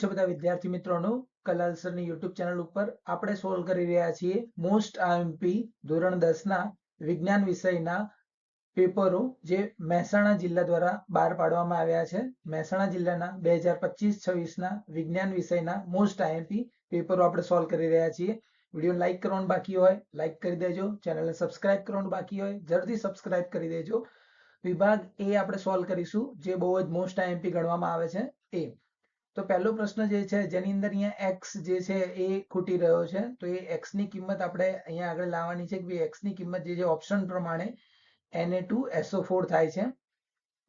છે બધા વિદ્યાર્થી મિત્રોનું, કલાલ સરની યુટ્યુબ ચેનલ ઉપર આપણે સોલ્વ કરી રહ્યા છીએ મોસ્ટ આઈએમપી ધોરણ દસ ના વિજ્ઞાન વિષયના પેપરો જે મહેસાણા જિલ્લા દ્વારા બહાર પાડવામાં આવ્યા છે. મહેસાણા જિલ્લાના બે હજાર પચીસ છવ્વીસના વિજ્ઞાન વિષયના મોસ્ટ આઈએમપી પેપરો આપણે સોલ્વ કરી રહ્યા છીએ. વીડિયો લાઇક કરવાનું બાકી હોય લાઇક કરી દેજો. ચેનલને સબસ્ક્રાઇબ કરવાનું બાકી હોય જલ્દી સબસ્ક્રાઇબ કરી દેજો. વિભાગ એ આપણે સોલ્વ કરીશું, જે બહુ જ મોસ્ટ આઈએમપી ગણવામાં આવે છે. એ. તો પહેલો પ્રશ્ન જે છે, જેની અંદર અહીંયા એક્સ જે છે એ ખૂટી રહ્યો છે. તો એ એક્સની કિંમત આપણે અહીંયા આગળ લાવવાની છે કે એક્સની કિંમત જે છે ઓપ્શન પ્રમાણે એને ટુ એસઓ ફોર થાય છે.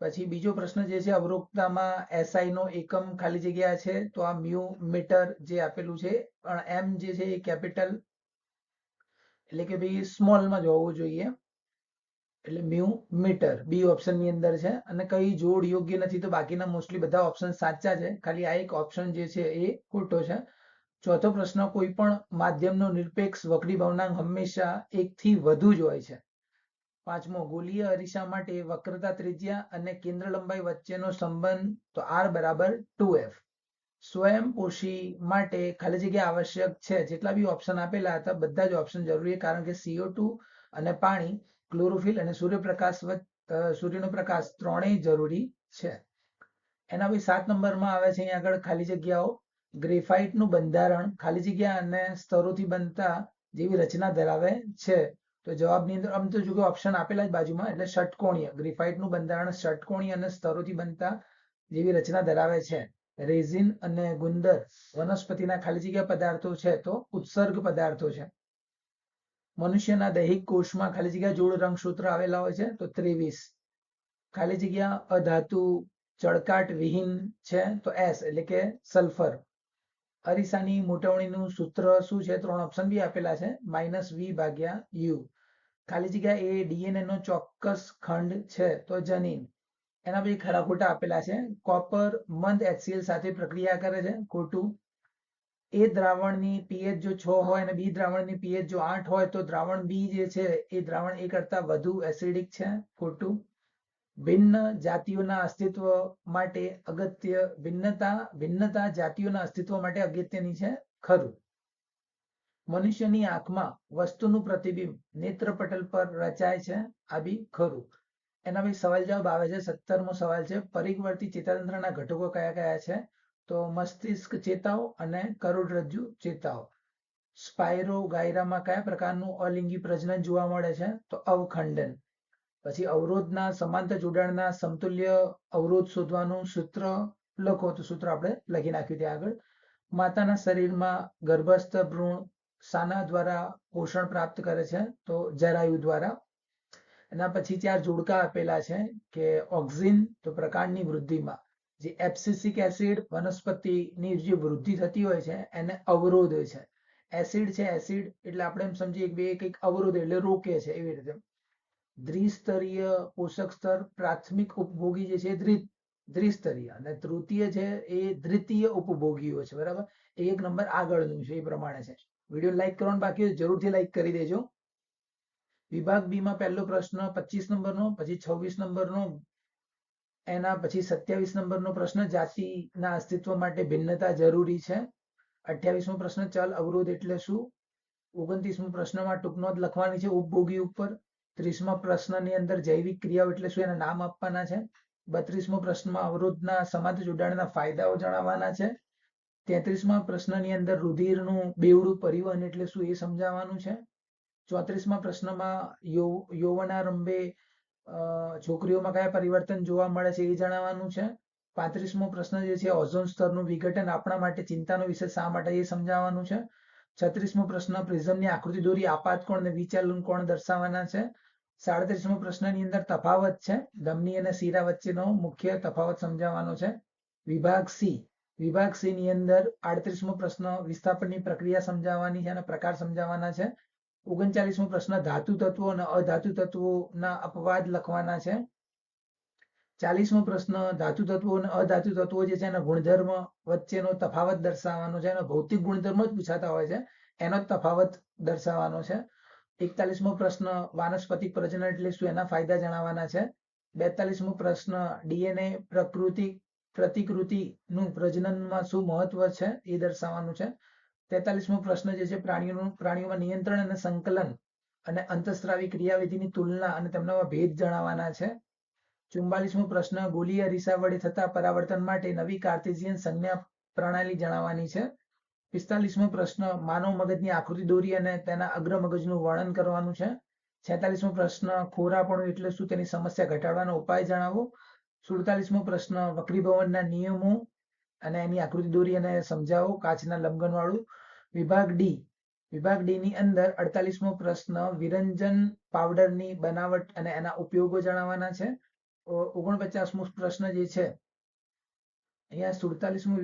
પછી બીજો પ્રશ્ન જે છે, અવરોધતામાં એસઆઈ નો એકમ ખાલી જગ્યા છે, તો આ મ્યુ મીટર જે આપેલું છે, પણ એમ જે છે એ કેપિટલ એટલે કે ભાઈ સ્મોલમાં જ હોવું જોઈએ. એટલે મ્યુ મીટર બી ઓપ્શનની અંદર છે. અને કઈ જોડ યોગ્ય નથી તો બાકીના મોસ્ટલી બધા ઓપ્શન સાચા છે. ખાલી આ એક ઓપ્શન જે છે એ ખોટો છે. ચોથો પ્રશ્ન, કોઈ પણ માધ્યમનો નિરપેક્ષ વક્રી ભવનાંક હંમેશા એક થી વધુ જ હોય છે. પાંચમો, ગોલીય અરીસા માટે વક્રતા ત્રિજ્યા અને કેન્દ્ર લંબાઈ વચ્ચેનો સંબંધ તો આર બરાબર ટુ એફ સ્વયંપોષી માટે ખાલી જગ્યા આવશ્યક છે. જેટલા બી ઓપ્શન આપેલા હતા, બધા જ ઓપ્શન જરૂરી કારણ કે સીઓ ટુ અને પાણી ક્લોરોફિલ અને સૂર્યપ્રકાશ સૂર્યનો પ્રકાશ ત્રણેય જરૂરી છે. એના પછી સાત નંબરમાં આવે છે અહીંયા આગળ ખાલી જગ્યાઓ. ગ્રેફાઇટનું બંધારણ ખાલી જગ્યા અને સ્તરોથી બનતા જેવી રચના ધરાવે છે. તો જવાબની અંદર આમ તો જો કે ઓપ્શન આપેલા જ બાજુમાં, એટલે ષટકોણીય. ગ્રેફાઇટનું બંધારણ ષટકોણીય અને સ્તરોથી બનતા જેવી રચના ધરાવે છે. રેઝિન અને ગુંદર વનસ્પતિના ખાલી જગ્યા પદાર્થો છે તો ઉત્સર્ગ પદાર્થો છે. મનુષ્યના દૈહિક કોષમાં ખાલી જગ્યા જોડ રંગસૂત્ર આવેલા હોય છે, તો ત્રેવીસ. ખાલી જગ્યા અધાતુ, ચળકાટ વિહીન છે, તો એસ, એટલે કે સલ્ફર. અરીસાની મોટવણીનું સૂત્ર શું છે? ત્રણ ઓપ્શન બી આપેલા છે માઇનસ વી ભાગ્યા યુ ખાલી જગ્યા એ ડીએનએ નો ચોક્કસ ખંડ છે, તો જનીન. એના પછી ખરા ખોટા આપેલા છે, કોપર મંદ એચસીએલ સાથે પ્રક્રિયા કરે છે, ખોટું એ દ્રાવણની પીએચ જો છ હોય અને બી દ્રાવણની પીએચ જો આઠ હોય, તો દ્રાવણ બી જે છે, એ દ્રાવણ એ કરતા વધુ એસિડિક છે, ખોટું. ભિન્ન જાતિઓના અસ્તિત્વ માટે અગત્ય ભિન્નતા ભિન્નતા જાતિઓના અસ્તિત્વ માટે અગત્યની છે, ખરું. મનુષ્યની આંખમાં વસ્તુનું પ્રતિબિંબ નેત્રપટલ પર રચાય છે, આ બી ખરું. એના બી સવાલ જવાબ આવે છે, સત્તરમો સવાલ છે પરિવર્તી ચેતાતંત્રના ઘટકો કયા કયા છે? તો મસ્તિષ્ક ચેતાઓ અને કરોડરજ્જુ ચેતાઓ. સ્પાયરો ગાયરામાં કયા પ્રકારનું અલિંગી પ્રજનન જોવા મળે છે? તો અવખંડન. પછી અવરોધના સમાંતર જોડાણના સમતુલ્ય અવરોધ શોધવાનું સૂત્ર લખો. તો સૂત્ર આપણે લખી નાખ્યું ત્યાં આગળ. માતાના શરીરમાં ગર્ભસ્થ ભ્રૂણ સાના દ્વારા પોષણ પ્રાપ્ત કરે છે, તો જરાયુ દ્વારા. એના પછી ચાર જોડકા આપેલા છે કે ઓક્સિન, તો પ્રકાંડની વૃદ્ધિમાં. જે એપ્સિસિક એસિડ વનસ્પતિની જે વૃદ્ધિ થતી હોય છે, એને અવરોધે છે. એસિડ છે, એસિડ એટલે આપણે એમ સમજીએ કે કંઈક અવરોધ એટલે રોકે છે એવી રીતે. દ્વિસ્તરીય પોષક સ્તર પ્રાથમિક ઉપભોગી જે છે દ્વિસ્તરીય અને તૃતીય છે એ દ્વિતીય ઉપભોગીઓ છે, બરાબર? એક નંબર આગળનું છે એ પ્રમાણે છે. વીડિયો લાઈક કરવાનું બાકી જરૂરથી લાઈક કરી દેજો. વિભાગ બી માં પહેલો પ્રશ્ન પચીસ નંબરનો, પછી છવ્વીસ નંબરનો એના પછી સત્યાવીસ નંબરનો પ્રશ્ન જાતિના અસ્તિત્વ માટે ભિન્નતા જરૂરી છે. અઠ્યાવીસમો પ્રશ્ન, ચલ અવરોધ એટલે શું? ઓગણત્રીસમો પ્રશ્નમાં ટૂંક જ લખવાની છે, ઉપભોગી ઉપર. ત્રીસમા પ્રશ્નની અંદર જૈવિક ક્રિયાઓ એટલે શું? એના નામ આપવાના છે. બત્રીસમો પ્રશ્નમાં અવરોધના સમાજ જોડાણના ફાયદાઓ જણાવવાના છે. તેત્રીસમા પ્રશ્નની અંદર રુધિરનું બેવડું પરિવહન એટલે શું? એ સમજાવવાનું છે. ચોત્રીસમા પ્રશ્નમાં યૌવનારંભે છોકરીઓમાં કયા પરિવર્તન જોવા મળે છે એ જણાવવાનું છે. પાંત્રીસમો પ્રશ્ન જે છે, ઓઝોન સ્તરનું વિઘટન આપણા માટે ચિંતાનો વિષય શા માટે એ સમજાવવાનું છે? છત્રીસમો પ્રશ્ન, પ્રિઝમની આકૃતિ દોરી આપાત કોણ અને વિચલન કોણ દર્શાવવાના છે? સાડત્રીસમો પ્રશ્નની અંદર તફાવત છે. ધમની અને શીરા વચ્ચેનો મુખ્ય તફાવત સમજાવવાનો છે. વિભાગ સી. વિભાગ સી ની અંદર આડત્રીસમો પ્રશ્ન વિસ્થાપનની પ્રક્રિયા સમજાવવાની છે અને પ્રકાર સમજાવવાના છે. ઓગણચાલીસમો પ્રશ્ન, ધાતુ તત્વો અને અધાતુ તત્વોના અપવાદ લખવાના છે. ચાલીસમો પ્રશ્ન, ધાતુ તત્વો અને અધાતુ તત્વો જે છે એના ગુણધર્મ વચ્ચેનો તફાવત દર્શાવવાનો છે. એનો ભૌતિક ગુણધર્મ જ પૂછાતા હોય છે. એનો તફાવત દર્શાવવાનો છે. એકતાલીસમો પ્રશ્ન, વાનસ્પતિક પ્રજનન એટલે શું? એના ફાયદા જણાવવાના છે. બેતાલીસમો પ્રશ્ન, ડીએનએ પ્રકૃતિ પ્રતિકૃતિનું પ્રજનનમાં શું મહત્વ છે? એ દર્શાવવાનું છે. તેતાલીસમો પ્રશ્ન જે છે, પ્રાણીઓનું, પ્રાણીઓમાં નિયંત્રણ અને સંકલન અને અંતસ્ત્રાવી ક્રિયાવિધિની તુલના અને તેમનામાં ભેદ જણાવવાના છે. ચુમ્બાલીસમો પ્રશ્ન, ગોલીય અરીસા વડે થતા પરાવર્તન માટે નવી કાર્ટેશિયન સંજ્ઞા પ્રણાલી જણાવવાની છે. પિસ્તાલીસમો પ્રશ્ન, માનવ મગજની આકૃતિ દોરી અને તેના અગ્ર મગજનું વર્ણન કરવાનું છે. છેતાલીસમો પ્રશ્ન, ખોરાપણું એટલે શું, તેની સમસ્યા ઘટાડવાનો ઉપાય જણાવો. સુડતાલીસમો પ્રશ્ન, વક્રીભવનના નિયમો અને એની આકૃતિ દોરી અને સમજાવો કાચના લંબગન વાળું વિભાગ ડી વિભાગ ડી ની અંદર અડતાલીસમો પ્રશ્ન, વિરંજન પાવડરની બનાવટ અને એના ઉપયોગો જણાવવાના છે. ઓગણપચાસમો પ્રશ્ન જે છે, અહીંયા સુડતાલીસમો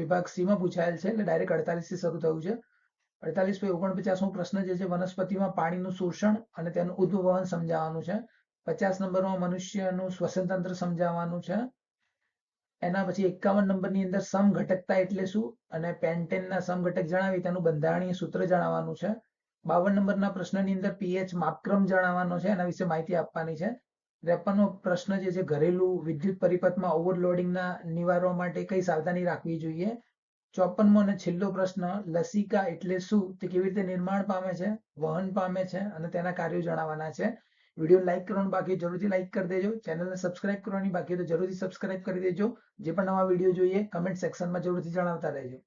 વિભાગ સી પૂછાયેલ છે, એટલે ડાયરેક્ટ અડતાલીસથી શરૂ થયું છે. અડતાલીસ પછી ઓગણપચાસમો પ્રશ્ન જે છે, વનસ્પતિમાં પાણીનું શોષણ અને તેનું ઉદ્ભવન સમજાવવાનું છે. પચાસ નંબરમાં મનુષ્યનું શ્વસનતંત્ર સમજાવવાનું છે. એના પછી એકાવન નંબરની અંદર સમઘટકતા એટલે શું? અને પેન્ટેનના સમઘટક જણાવી, તેનું બંધારણીય સૂત્ર જણાવવાનું છે. બાવન નંબરના પ્રશ્નની અંદર પીએચ માપક્રમ જણાવવાનો છે, એના વિશે માહિતી આપવાની છે. ત્રેપનનો પ્રશ્ન જે છે, ઘરેલું વિદ્યુત પરિપથમાં ઓવરલોડિંગના નિવારવા માટે કઈ સાવધાની રાખવી જોઈએ? ચોપનમો અને છેલ્લો પ્રશ્ન, લસિકા એટલે શું? તે કેવી રીતે નિર્માણ પામે છે? વહન પામે છે? અને તેના કાર્યો જણાવવાના છે. વીડિયો લાઈક કરવાનું બાકી જરૂરથી લાઈક કરી દેજો. ચેનલને સબસ્ક્રાઇબ કરવાની બાકી તો જરૂરથી સબસ્ક્રાઇબ કરી દેજો. જે પણ નવા વીડિયો જોઈએ કમેન્ટ સેક્શનમાં જરૂરથી જણાવતા રહેજો.